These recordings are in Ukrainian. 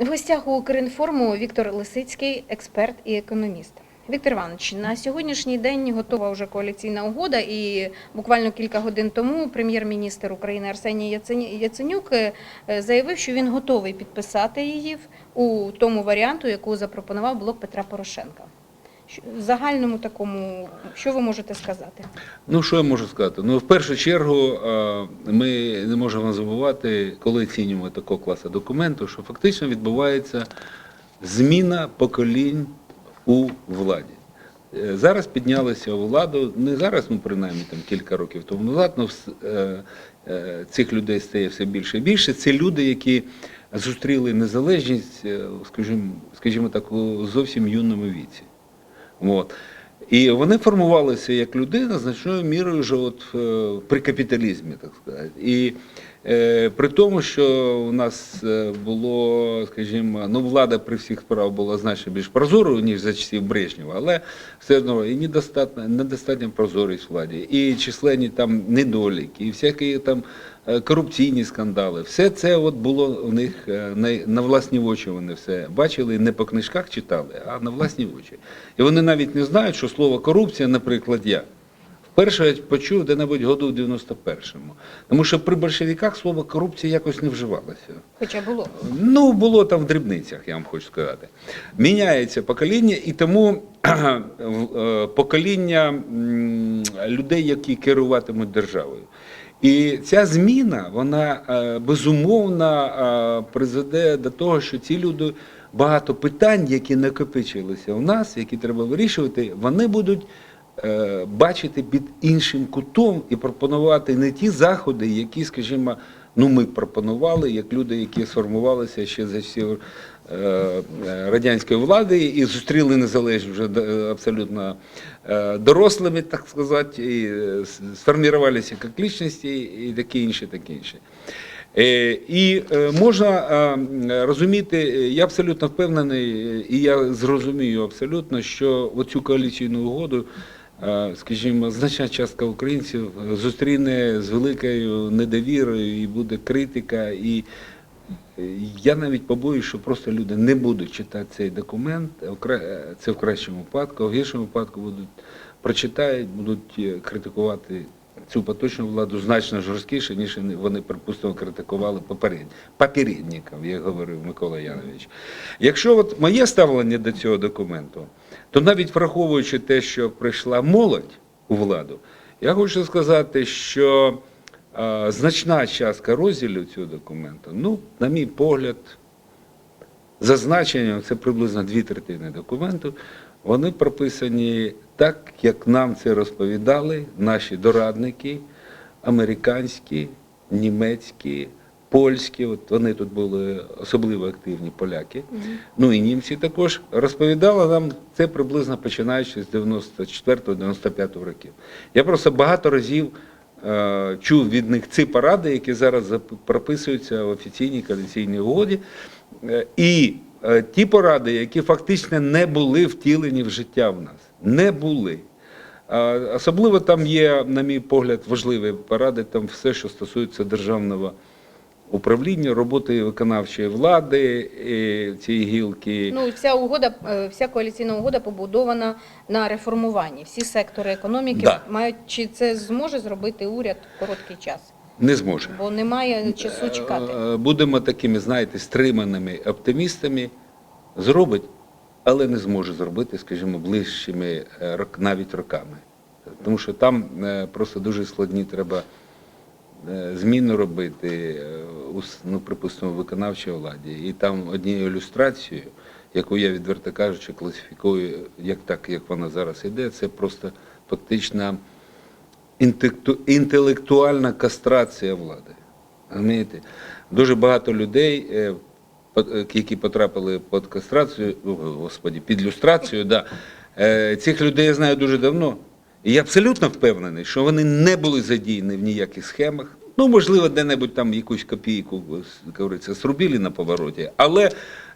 В гостях у Укрінформу Віктор Лисицький, експерт і економіст. Віктор Іванович, на сьогоднішній день готова вже коаліційна угода, і буквально кілька годин тому прем'єр-міністр України Арсеній Яценюк е, заявив, що він готовий підписати її у тому варіанту, яку запропонував блок Петра Порошенка. В загальному такому, що ви можете сказати? Ну, що я можу сказати? Ну, в першу чергу, е, ми не можемо забувати, коли оцінюємо такого класу документу, що фактично відбувається зміна поколінь у владі. Е, Зараз піднялися у владу, не зараз, ну принаймні там кілька років тому назад, ну, вс- е, цих людей стає все більше і більше. Це люди, які зустріли незалежність, скажімо, скажімо так, у зовсім юному віці. От. І вони формувалися як людина значною мірою вже от, е, при капіталізмі, так сказати. І е, при тому, що у нас е, було, скажімо, ну, влада при всіх справах була значно більш прозорою, ніж за часів Брежнєва, але все одно і недостатня, недостатня прозорість владі, і численні там недоліки, і всякі там корупційні скандали. Все це от було у них е, на, на власні очі вони все бачили, не по книжках читали, а на власні очі. І вони навіть не знають, що слово корупція, наприклад, я. Вперше я почув де-небудь году в 91-му. Тому що при большевиках слово корупція якось не вживалося. Хоча було. Ну, було там в дрібницях, я вам хочу сказати. Міняється покоління, і тому е, покоління людей, які керуватимуть державою. І ця зміна, вона е, безумовно е, призведе до того, що ці люди багато питань, які накопичилися у нас, які треба вирішувати, вони будуть е, бачити під іншим кутом і пропонувати не ті заходи, які, скажімо, ну ми пропонували, як люди, які сформувалися ще за е, радянської влади і зустріли незалежність вже е, абсолютно е, дорослими, так сказати, і е, сформувалися як лічності і таке інше, таке інше. Е, І е, можна е, розуміти, е, я абсолютно впевнений, е, і я зрозумію абсолютно, що оцю коаліційну угоду, е, скажімо, значна частка українців зустріне з великою недовірою і буде критика. І е, я навіть побоююсь, що просто люди не будуть читати цей документ. Е, Це в кращому випадку, а в гіршому випадку будуть прочитають, будуть е, критикувати цю поточну владу значно жорсткіше, ніж вони, припустимо, критикували попередників, як говорив Микола Янович. Якщо от моє ставлення до цього документу, то навіть враховуючи те, що прийшла молодь у владу, я хочу сказати, що е, значна частка розділів цього документу, ну, на мій погляд, зазначенням, це приблизно дві третини документу, вони прописані так, як нам це розповідали наші дорадники, американські, німецькі, польські. От вони тут були особливо активні поляки. Ну і німці також розповідали нам це приблизно починаючи з 94-95 років. Я просто багато разів чув від них ці поради, які зараз прописуються в офіційній коаліційній угоді. Е, І е, ті поради, які фактично не були втілені в життя в нас, не були. Особливо там є, на мій погляд, важливі поради, там все, що стосується державного управління, роботи виконавчої влади, цієї гілки. Ну, вся угода, е, вся коаліційна угода побудована на реформуванні. Всі сектори економіки Да. мають чи це зможе зробити уряд в короткий час, Не зможе. бо немає часу чекати. Е, Будемо такими, знаєте, стриманими оптимістами. Зробить, але не зможе зробити, скажімо, ближчими е, рок- навіть роками. Тому що там е, просто дуже складні треба е, зміни робити, е, ну, припустимо, виконавчій владі. І там однією ілюстрацією, яку я відверто кажучи, класифікую як так, як вона зараз іде, це просто фактично інтелектуальна кастрація влади. Розумієте? Дуже багато людей, е, які потрапили під кастрацію, господі, під люстрацію, да, цих людей я знаю дуже давно. І я абсолютно впевнений, що вони не були задіяні в ніяких схемах. Ну, можливо, де-небудь там якусь копійку, говориться, срубили на повороті, але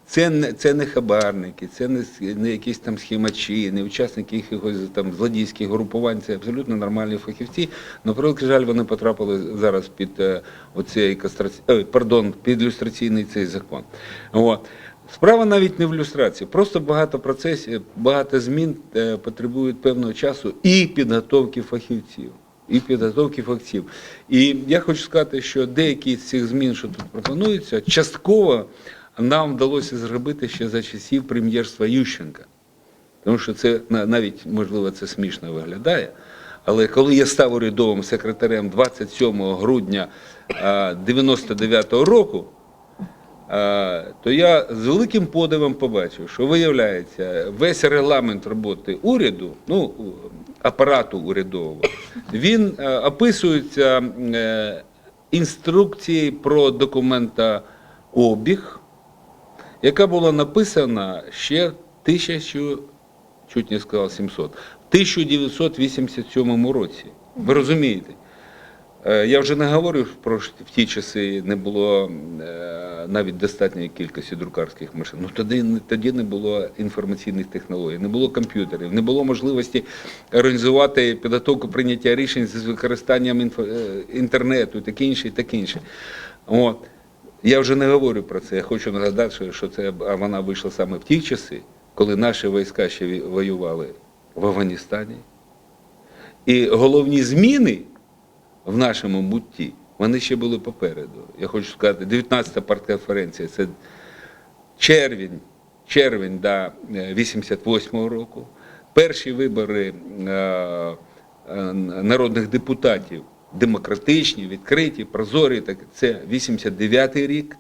Це не, це не хабарники, це не, не якісь там схемачі, не учасники якихось там злодійських групувань, це абсолютно нормальні фахівці. На превеликий жаль, вони потрапили зараз під е, оцей кастраці... ой, пардон, під люстраційний цей закон. От. Справа навіть не в люстрації, просто багато процесів, багато змін е, потребують певного часу і підготовки фахівців. І підготовки фахівців. І я хочу сказати, що деякі з цих змін, що тут пропонуються, частково нам вдалося зробити ще за часів прем'єрства Ющенка. Тому що це на- навіть, можливо, це смішно виглядає. Але коли я став урядовим секретарем 27 грудня 99-го року, то я з великим подивом побачив, що виявляється, весь регламент роботи уряду, ну, апарату урядового, він е, описується е, інструкції про документообіг, яка була написана ще 1000, чуть не сказав 700, в 1987 році. Ви розумієте? Е, Я вже не говорю про в ті часи не було е, навіть достатньої кількості друкарських машин. Ну тоді, тоді не було інформаційних технологій, не було комп'ютерів, не було можливості організувати підготовку прийняття рішень з використанням інфо- е, інтернету і таке інше, і таке інше. От. Я вже не говорю про це. Я хочу нагадати, що це вона вийшла саме в ті часи, коли наші війська ще воювали в Афганістані. І головні зміни в нашому бутті, вони ще були попереду. Я хочу сказати, 19-та партконференція це червень, червень да, 88-го року. Перші вибори е, е, народних депутатів демократичні, відкриті, прозорі, так, це 89-й рік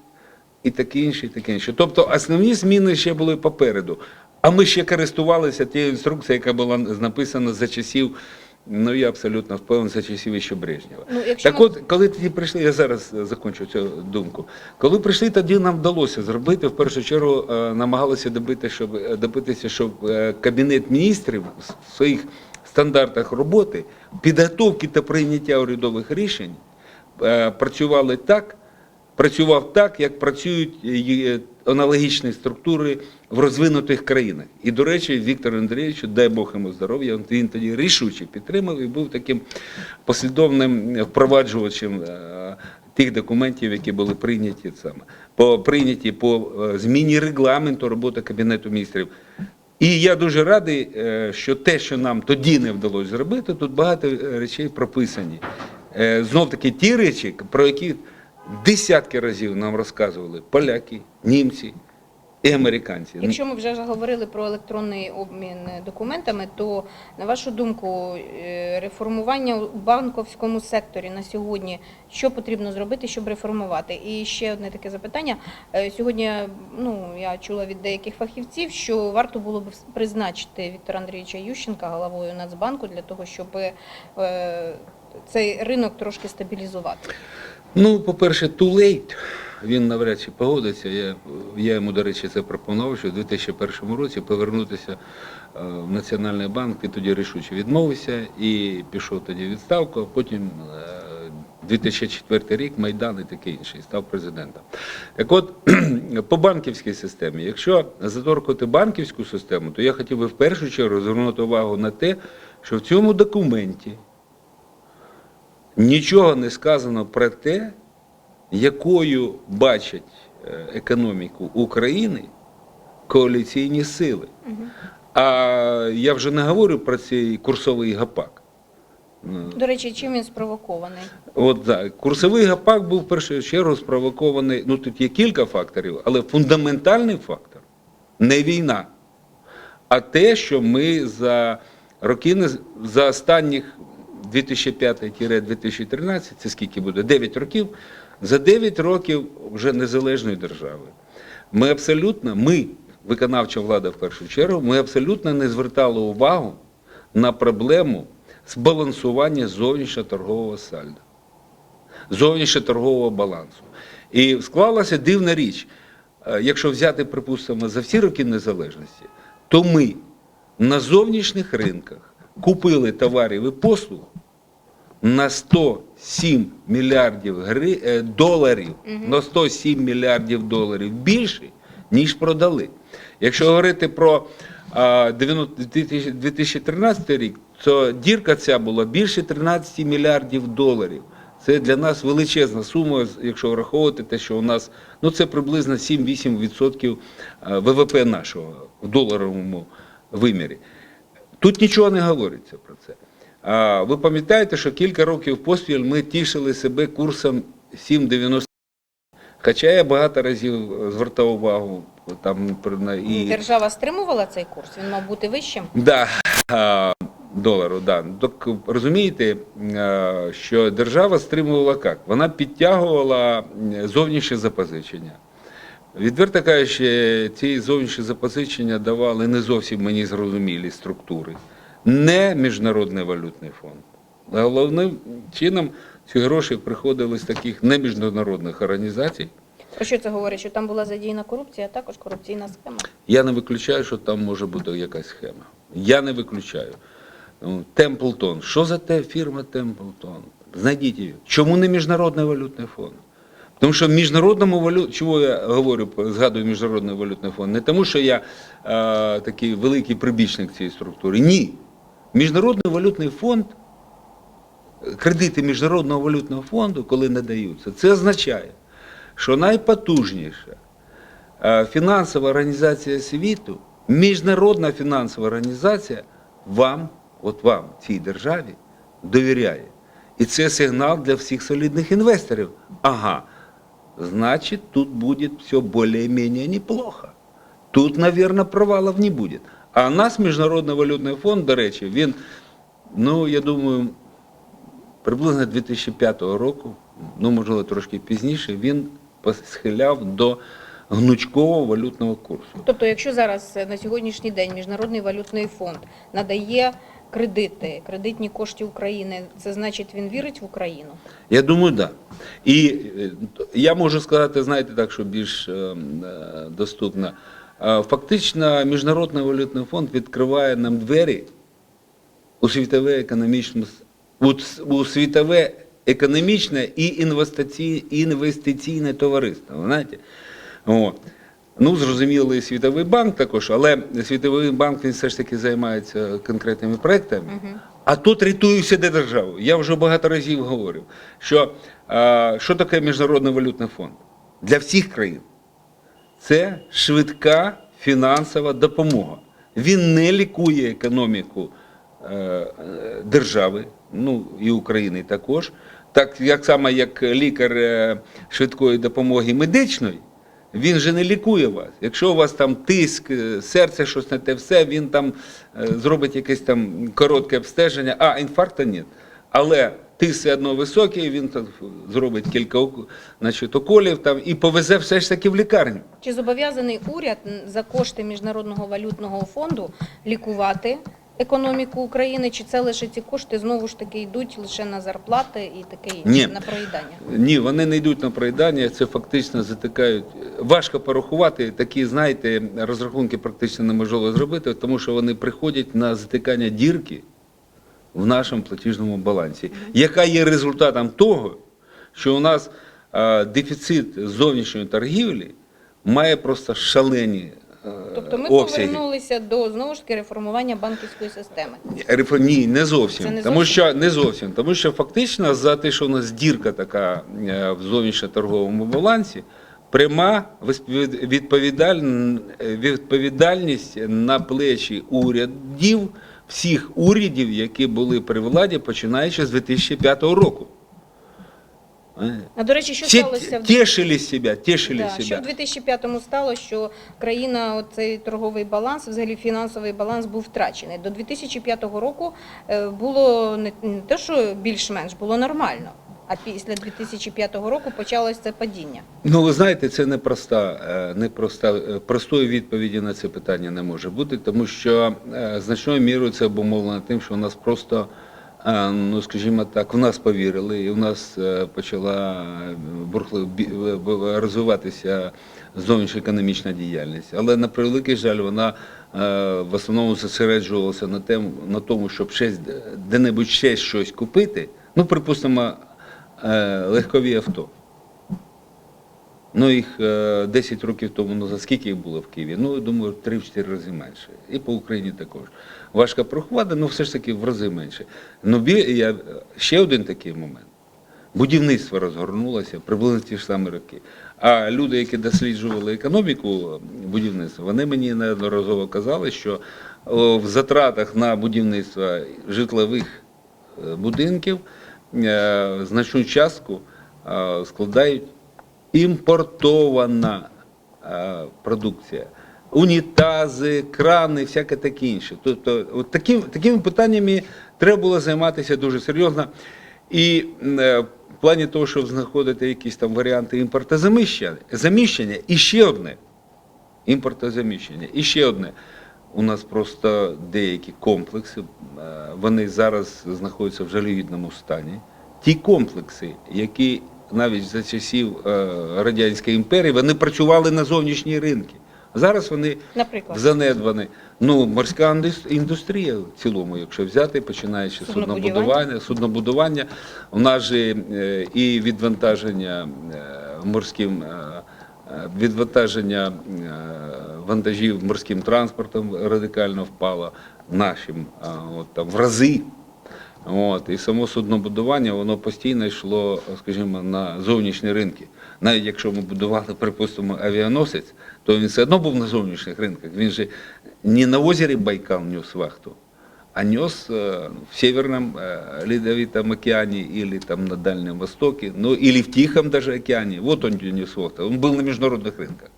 і таке інше, і таке інше. Тобто основні зміни ще були попереду. А ми ще користувалися тією інструкцією, яка була написана за часів, ну я абсолютно впевнений, за часів ще Брежнєва. Ну, якщо так ми- от, коли тоді прийшли, я зараз е, закінчу цю думку. Коли прийшли, тоді нам вдалося зробити. В першу чергу е, намагалися добити, щоб е, добитися, щоб кабінет міністрів в своїх стандартах роботи, підготовки та прийняття урядових рішень працювали так, працював так, як працюють аналогічні структури в розвинутих країнах. І, до речі, Віктору Андрійовичу, дай Бог йому здоров'я, він тоді рішуче підтримав і був таким послідовним впроваджувачем е, тих документів, які були прийняті саме по прийняті по е, зміні регламенту роботи Кабінету міністрів. І я дуже радий, е, що те, що нам тоді не вдалося зробити, тут багато речей прописані. Знов таки ті речі, про які десятки разів нам розказували поляки, німці і американці. Якщо ми вже говорили про електронний обмін документами, то на вашу думку, е, реформування у банковському секторі на сьогодні, що потрібно зробити, щоб реформувати? І ще одне таке запитання. Е, Сьогодні ну я чула від деяких фахівців, що варто було б призначити Віктора Андрійовича Ющенка головою Нацбанку для того, щоб е, цей ринок трошки стабілізувати. Ну, по-перше, too late. Він навряд чи погодиться. Я, я йому, до речі, це пропонував, що в 2001 році повернутися е, в Національний банк, і тоді рішуче відмовився і пішов тоді в відставку, а потім е, 2004 рік Майдан і таке інше, і став президентом. Так от, по банківській системі, якщо заторкувати банківську систему, то я хотів би в першу чергу звернути увагу на те, що в цьому документі нічого не сказано про те, якою бачать е, економіку України коаліційні сили. А я вже не говорю про цей курсовий гапак. До речі, чим він спровокований? От так, курсовий гапак був в першу чергу спровокований. Ну тут є кілька факторів, але фундаментальний фактор не війна, а те, що ми за роки за останніх 2005-2013, це скільки буде? 9 років. За 9 років вже незалежної держави. Ми абсолютно, ми, виконавча влада в першу чергу, ми абсолютно не звертали увагу на проблему збалансування зовнішньоторгового сальда, зовнішньоторгового балансу. І склалася дивна річ. Е, Якщо взяти, припустимо, за всі роки незалежності, то ми на зовнішніх ринках купили товарів і послуг на 107 мільярдів гри... е, доларів, на 107 мільярдів доларів більше, ніж продали. Якщо говорити про а, 2013 рік, то дірка ця була більше 13 мільярдів доларів. Це для нас величезна сума, якщо враховувати те, що у нас ну це приблизно 7-8% ВВП нашого в доларовому вимірі. Тут нічого не говориться про це. Ви пам'ятаєте, що кілька років поспіль ми тішили себе курсом 7,90. Хоча я багато разів звертав увагу там про- і Держава стримувала цей курс, він мав бути вищим. да, долару. Да. Так розумієте, що держава стримувала як? Вона підтягувала зовнішнє запозичення. Відверто кажучи, ці зовнішні запозичення давали не зовсім мені зрозумілі структури, не Міжнародний валютний фонд. Головним чином ці гроші приходили з таких неміжнародних організацій. Про що це говорить? Що там була задіяна корупція, а також корупційна схема. Я не виключаю, що там може бути якась схема. Я не виключаю. Ну, Темплтон. Що за те фірма Темплтон? Знайдіть її. Чому не Міжнародний валютний фонд? Тому що міжнародному валют... чого я говорю, згадую Міжнародний валютний фонд? Не тому, що я е, такий великий прибічник цієї структури. Ні. Міжнародний валютний фонд, кредити Міжнародного валютного фонду, коли надаються, це означає, що найпотужніша е, фінансова організація світу, міжнародна фінансова організація вам, от вам, цій державі, довіряє. І це сигнал для всіх солідних інвесторів. Ага, значит, тут будет все более-менее неплохо. Тут, наверное, провалов не будет. А нас Міжнародний валютний фонд, до речі, він, ну, я думаю, приблизно 2005 року, ну, можливо, трошки пізніше, він схиляв до гнучкового валютного курсу. Тобто, якщо зараз е, на сьогоднішній день Міжнародний валютний фонд надає кредити, кредитні кошти України, це значить він вірить в Україну? Я думаю, так. Да. І е, я можу сказати, знаєте, так, що більш е, е, доступно. Фактично, Міжнародний валютний фонд відкриває нам двері у світове економічне, у, світове економічне і інвестиційне, товариство. Знаєте? От. Ну, зрозуміло, і Світовий банк також, але Світовий банк він все ж таки займається конкретними проектами. А тут рятує де державу. Я вже багато разів говорив, що що таке Міжнародний валютний фонд для всіх країн. Це швидка фінансова допомога. Він не лікує економіку е, держави, ну і України також. Так як само як лікар е, швидкої допомоги медичної, він же не лікує вас. Якщо у вас там тиск, е, серце щось не те все, він там зробить якесь там коротке обстеження, а інфаркту ні. Але тиск все одно високий, він там зробить кілька значить, уколів там, і повезе все ж таки в лікарню. Чи зобов'язаний уряд за кошти Міжнародного валютного фонду лікувати економіку України? Чи це лише ці кошти знову ж таки йдуть лише на зарплати і таке інше, на проїдання? Ні, вони не йдуть на проїдання, це фактично затикають. Важко порахувати, такі, знаєте, розрахунки практично неможливо зробити, тому що вони приходять на затикання дірки в нашому платіжному балансі, яка є результатом того, що у нас е, дефіцит зовнішньої торгівлі має просто шалені е, Тобто ми обсяги. повернулися до знову ж таки реформування банківської системи. Ні, не зовсім. Це не тому зовсім? що не зовсім. Тому що фактично за те, що у нас дірка така е, в зовнішньоторговому балансі, пряма відповідальність на плечі урядів, всіх урядів, які були при владі, починаючи з 2005 року. А до речі, що Всі сталося в тішили себе, тішили Да, що себе. в 2005-му стало, що країна, оцей торговий баланс, взагалі фінансовий баланс був втрачений. До 2005 року е, було не, не те, що більш-менш, було нормально. А після 2005 року почалось це падіння. Ну, ви знаєте, це непроста, е, непроста, е, простої відповіді на це питання не може бути, тому що е, значною мірою це обумовлено тим, що у нас просто, ну скажімо так, в нас повірили, і в нас почала розвиватися зовнішньоекономічна діяльність. Але на превеликий жаль, вона в основному зосереджувалася на, тому, щоб щось, де-небудь ще щось купити, ну, припустимо, легкові авто. Ну, їх е, 10 років тому, ну за скільки їх було в Києві? Ну, я думаю, в 3-4 рази менше. І по Україні також. Важко прохвата, ну все ж таки в рази менше. Ну, я, ще один такий момент. Будівництво розгорнулося приблизно ті ж самі роки. А люди, які досліджували економіку будівництва, вони мені неодноразово казали, що в затратах на будівництво житлових е, будинків е, значну частку е, складають імпортована е, продукція. Унітази, крани, всяке таке інше. Тобто, от таким, такими питаннями треба було займатися дуже серйозно. І е, в плані того, щоб знаходити якісь там варіанти імпортозаміщення, заміщення, і ще одне імпортозаміщення. І ще одне. У нас просто деякі комплекси, е, вони зараз знаходяться в жалюгідному стані. Ті комплекси, які навіть за часів е, Радянської імперії, вони працювали на зовнішні ринки. Зараз вони Наприклад. занедбані. Ну, морська індус- індустрія в цілому, якщо взяти, починаючи з суднобудування, суднобудування, у нас же е, і відвантаження морським. Е, Відвантаження е, вантажів морським транспортом радикально впало нашим е, от, там, в рази. От, і само суднобудування воно постійно йшло, скажімо, на зовнішні ринки. Навіть якщо ми будували, припустимо, авіаносець, то він все одно був на зовнішніх ринках. Він же не на озері Байкал нес вахту, а нес э, в Северном э, Ледовитом океане или там на Дальнем Востоке, ну или в Тихом даже океане. Вот он нес вахту. Він був на міжнародних ринках.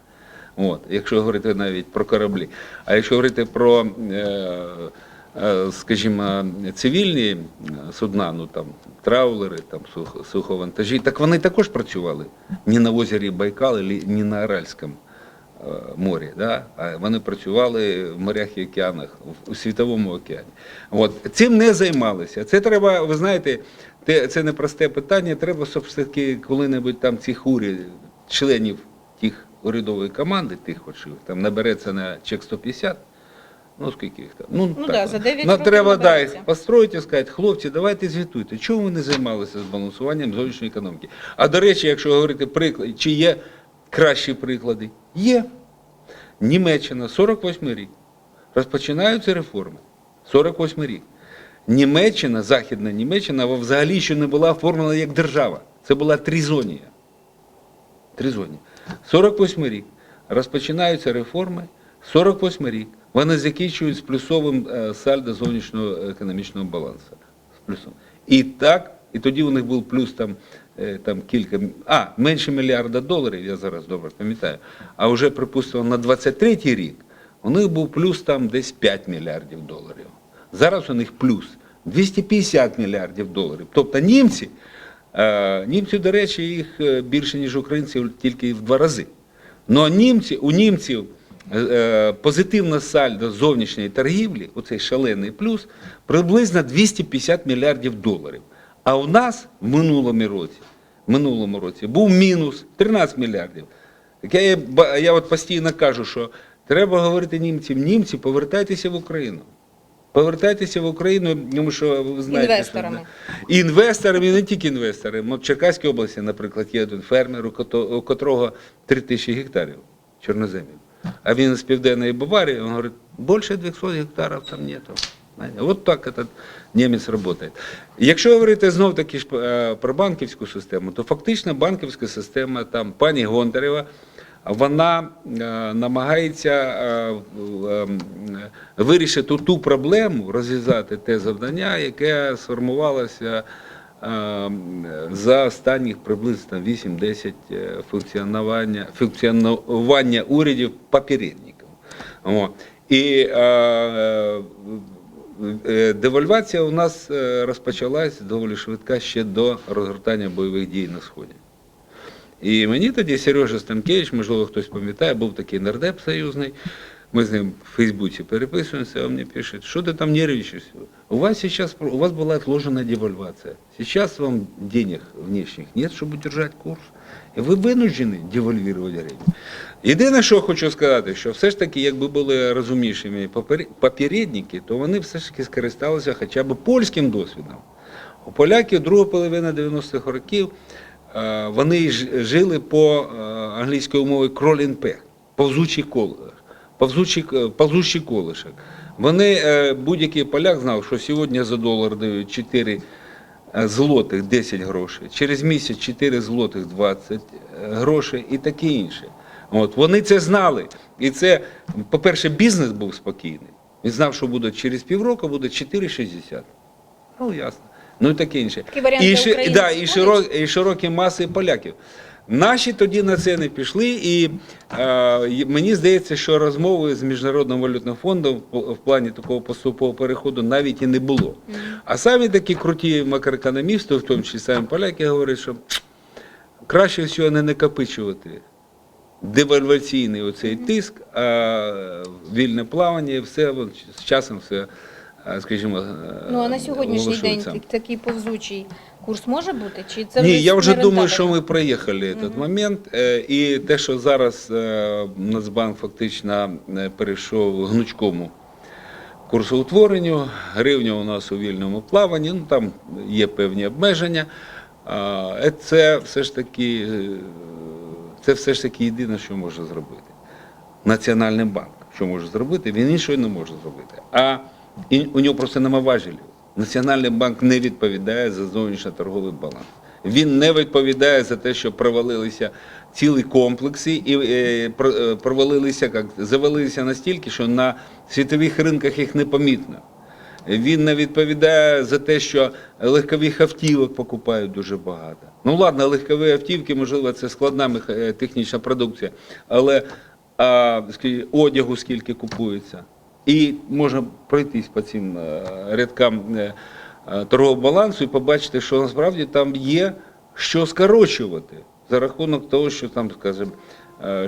От, якщо говорити навіть про кораблі. А якщо говорити про, е, е, скажімо, цивільні е, судна, ну там траулери, там сух- суховантажі, так вони також працювали не на озері Байкал, і не на Аральському е, морі, да? а вони працювали в морях і океанах, в- у світовому океані. От. Цим не займалися. Це треба, ви знаєте, це не просте питання, треба все-таки коли-небудь там цих уряд, членів тих урядової команди, тих, що там набереться на чек 150, ну скільки їх там? Ну, Ну так, да, за 9 Ну, років треба да, їх построїти і сказати, хлопці, давайте звітуйте, чому ви не займалися збалансуванням зовнішньої економіки? А до речі, якщо говорити приклад, чи є кращі приклади? Є. Німеччина, 48 рік. Розпочинаються реформи. 48 рік. Німеччина, Західна Німеччина взагалі ще не була оформлена як держава. Це була тризонія. Тризонія. 48 рік. Розпочинаються реформи. 48 рік. Вони закінчують з плюсовим е, сальдо зовнішнього економічного балансу. З плюсом. І так, і тоді у них був плюс там, е, там кілька, а, менше мільярда доларів, я зараз добре пам'ятаю. А вже, припустимо, на 23-й рік у них був плюс там десь 5 мільярдів доларів. Зараз у них плюс 250 мільярдів доларів. Тобто німці, е, німці, до речі, їх е, більше, ніж українців, тільки в два рази. Ну, німці, у німців е, позитивне сальдо зовнішньої торгівлі, оцей шалений плюс, приблизно 250 мільярдів доларів. А у нас в минулому році, в минулому році був мінус 13 мільярдів. Так я, я от постійно кажу, що треба говорити німцям, німці, повертайтеся в Україну. Повертайтеся в Україну, тому що ви знаєте, Інвесторами. що інвесторами, і не тільки інвесторами. От в Черкаській області, наприклад, є один фермер, у котрого 3 тисячі гектарів чорноземів. А він з південної Баварії, він говорить, більше 200 гектарів там нету. От так этот німець працює. Якщо говорити знов таки ж е, про банківську систему, то фактично банківська система, там пані Гонтарева, вона е, намагається е, вирішити ту проблему, розв'язати те завдання, яке сформувалося за останніх приблизно 8-10 е, функціонування, функціонування урядів попередників. І е, девальвація у нас е, розпочалась доволі швидка ще до розгортання бойових дій на Сході. І мені тоді Сережа Станкевич, можливо, хтось пам'ятає, був такий нардеп союзний. Ми з ним в Фейсбуці переписуємося, а він мені пише, що ти там нервничаешь? У вас сейчас, у вас была отложена девальвация. Сейчас вам денег внешних нет, чтобы удержать курс. Ви винуждені девальвувати гривню. Єдине, що хочу сказати, що все ж таки, якби були розумнішими попередники, то вони все ж таки скористалися хоча б польським досвідом. У поляків друга половина 90-х років е, вони жили по е, англійської мови peg, повзучий колиш, повзучий, е, повзучий колишок. Вони, будь-який поляк знав, що сьогодні за долар дають 4 е, злотих 10 грошей, через місяць 4 злотих 20 грошей і таке інше. От, вони це знали. І це, по-перше, бізнес був спокійний. Він знав, що буде через півроку буде 4,60. Ну, ясно. Ну і таке інше. Такий і, ши- да, і, широкі, і широкі маси поляків. Наші тоді на це не пішли, і е, мені здається, що розмови з Міжнародним валютним фондом в, плані такого поступового переходу навіть і не було. А самі такі круті макроекономісти, в тому числі самі поляки, говорять, що краще всього не накопичувати девальваційний оцей тиск, а вільне плавання, і все з часом все, скажімо, е, Ну а на сьогоднішній день такий повзучий курс може бути? Чи це Ні, я вже думаю, що ми проїхали цей момент. Е, І те, що зараз е, Нацбанк фактично е, перейшов гнучкому курсоутворенню, гривня у нас у вільному плаванні, ну там є певні обмеження. Е, Це все ж таки, е, це все ж таки єдине, що може зробити. Національний банк, що може зробити, він іншого не може зробити. А і- у нього просто нема важелів. Національний банк не відповідає за зовнішньоторговий баланс. Він не відповідає за те, що провалилися цілі комплекси і е, е, провалилися, як завалилися настільки, що на світових ринках їх непомітно. Він не відповідає за те, що легкових автівок покупають дуже багато. Ну ладно, легкові автівки, можливо, це складна е, технічна продукція, але а, одягу скільки купується. І можна пройтись по цим е, рядкам е, е, торгового балансу і побачити, що насправді там є що скорочувати за рахунок того, що там, скажімо,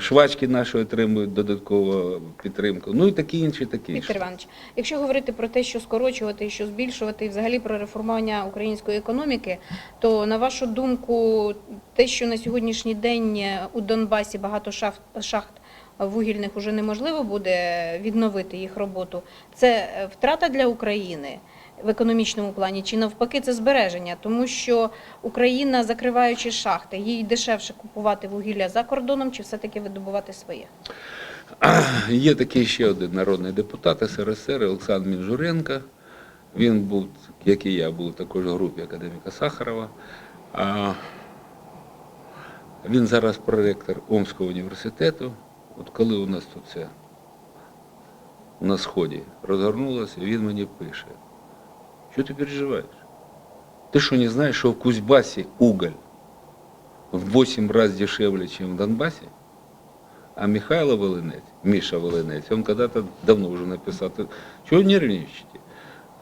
швачки наші отримують додаткову підтримку. Ну і такі інші, такі інші. Віктор Іванович, якщо говорити про те, що скорочувати, що збільшувати, і взагалі про реформування української економіки, то на вашу думку, те, що на сьогоднішній день у Донбасі багато шахт, шахт вугільних уже неможливо буде відновити їх роботу, це е, втрата для України. В економічному плані чи навпаки це збереження, тому що Україна, закриваючи шахти, їй дешевше купувати вугілля за кордоном, чи все-таки видобувати своє? Є такий ще один народний депутат СРСР Олександр Мінжуренко. Він був, як і я, був також в групі академіка Сахарова. А він зараз проректор Омського університету. От коли у нас тут це на сході розгорнулося, він мені пише, що ти переживаєш? Ти що не знаєш, що в Кузбасі уголь в 8 разів дешевле, ніж в Донбасі? А Михайло Волынец, Миша Волынец, он когда-то давно уже написал, «Ты чего нервничаете?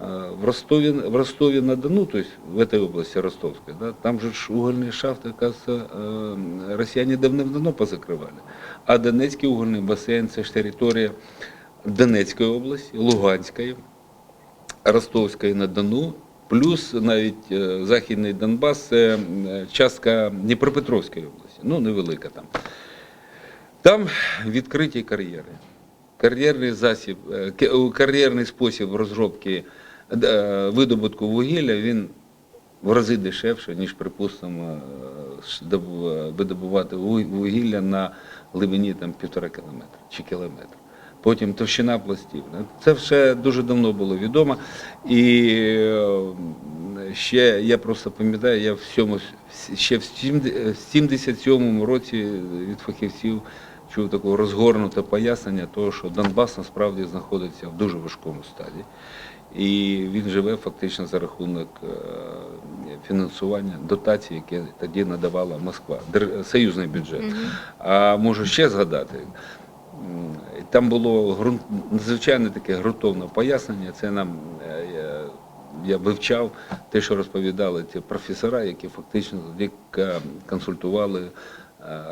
А, В Ростове, в Ростове на Дону, то есть в этой области Ростовской, да, там же ж угольные шахты, оказывается, э, россияне давно-давно позакрывали. А Донецкий угольный бассейн, це ж територія Донецької області, Луганської, Ростовської на Дону, плюс навіть е, Західний Донбас, це е, частка Дніпропетровської області, ну невелика там. Там відкриті кар'єри. Кар'єрний засіб, е, ке- у- кар'єрний спосіб розробки е, видобутку вугілля він в рази дешевше, ніж, припустимо, е, е, видобувати вугілля на глибині там, півтора кілометра чи кілометр. Потім товщина пластів. Це все дуже давно було відомо. І е, ще я просто пам'ятаю, я в сьому, ще в 77-му році від фахівців чув такого розгорнуте пояснення, того, що Донбас насправді знаходиться в дуже важкому стаді. І він живе фактично за рахунок е, фінансування дотацій, які тоді надавала Москва, союзний бюджет. А можу ще згадати. Там було ґрунт, надзвичайно таке ґрунтовне пояснення. Це нам е, я, я вивчав те, що розповідали ті професора, які фактично тоді консультували е,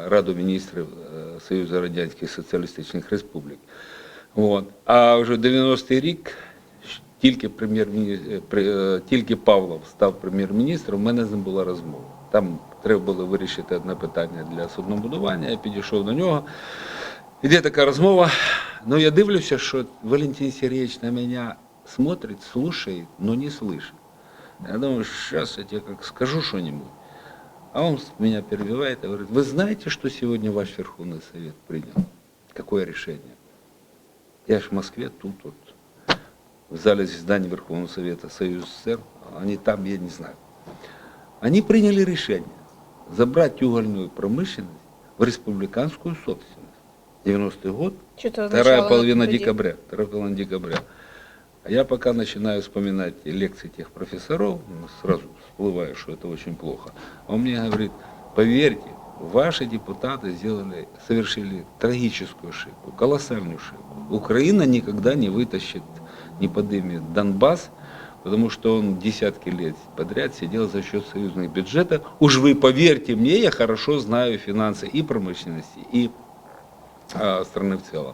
Раду міністрів Союзу Радянських Соціалістичних Республік. От. А вже в 90-й рік тільки прем'єр-міністр, тільки Павлов став прем'єр-міністром, у мене з ним була розмова. Там треба було вирішити одне питання для суднобудування, я підійшов до нього. Іде така розмова. Ну, я дивлюся, що Валентин Сергеевич на мене смотрит, слушает, но не слышит. Я думаю, сейчас я тебе как скажу что-нибудь. А он с- меня перебивает и говорит, вы знаете, что сегодня ваш Верховный Совет принял? Какое решение? Я ж в Москве, тут вот, в зале заседания Верховного Совета Союз СССР, они там, я не знаю. Они приняли решение забрать угольную промышленность в республиканскую собственность. 90-й год, вторая половина декабря. Вторая половина декабря. А я пока начинаю вспоминать лекции тех профессоров, ну, сразу всплываю, что это очень плохо. А он мне говорит, поверьте, ваши депутаты сделали, совершили трагическую ошибку, колоссальную ошибку. Украина никогда не вытащит, не поднимет Донбасс, потому что он десятки лет подряд сидел за счет союзных бюджетов. Уж вы поверьте мне, я хорошо знаю финансы и промышленности, и а, страни в цілому.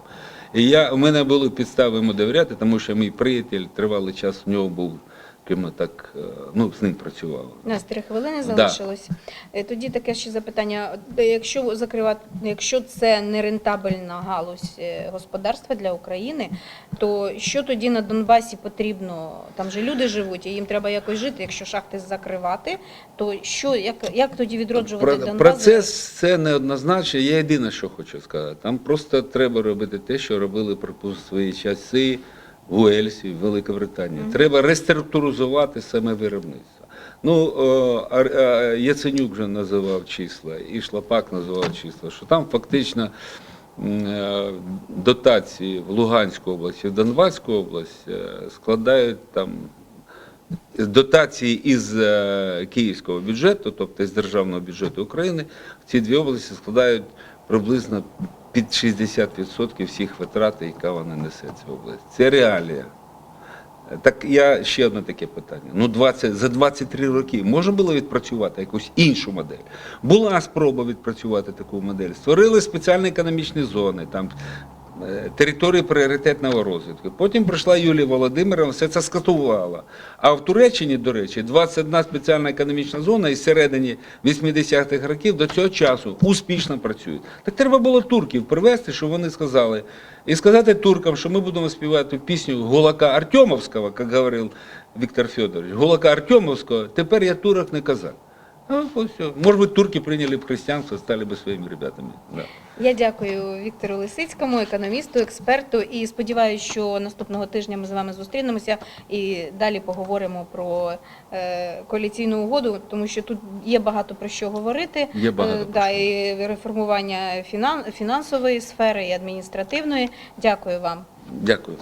І я, у мене були підстави йому довіряти, тому що мій приятель тривалий час в нього був, ким я так, е, ну, з ним працював. У нас три хвилини залишилось. Е, Тоді таке ще запитання. Е, Якщо закривати, якщо це не рентабельна галузь господарства для України, то що тоді на Донбасі потрібно? Там же люди живуть, і їм треба якось жити. Якщо шахти закривати, то що як, як тоді відроджувати Про- Донбас? Процес це неоднозначно. Я єдине, що хочу сказати. Там просто треба робити те, що робили припустимо, свої часи в Уельсі, в Великобританії. Треба реструктуризувати саме виробництво. Ну, Яценюк вже називав числа, і Шлапак називав числа, що там фактично е, дотації в Луганську область і в Донбаську область е, складають там дотації із е, київського бюджету, тобто з державного бюджету України, в ці дві області складають приблизно під 60% всіх витрат, яка вона несе ця область. Це реалія. Так я ще одне таке питання. Ну, 20, за 23 роки можна було відпрацювати якусь іншу модель? Була спроба відпрацювати таку модель. Створили спеціальні економічні зони, там території пріоритетного розвитку. Потім прийшла Юлія Володимировна, все це скатувала. А в Туреччині, до речі, 21 спеціальна економічна зона із середині 80-х років до цього часу успішно працюють. Так треба було турків привезти, щоб вони сказали, і сказати туркам, що ми будемо співати пісню Гулака Артемовського, як говорив Віктор Федорович, Гулака Артемовського, тепер я турок не казак. А, ось все. Може бути, турки прийняли б християнство, стали б своїми ребятами. Да. Я дякую Віктору Лисицькому, економісту, експерту, і сподіваюся, що наступного тижня ми з вами зустрінемося і далі поговоримо про е, коаліційну угоду, тому що тут є багато про що говорити. Є багато Е, про да, що. і реформування фінан, фінансової сфери і адміністративної. Дякую вам. Дякую.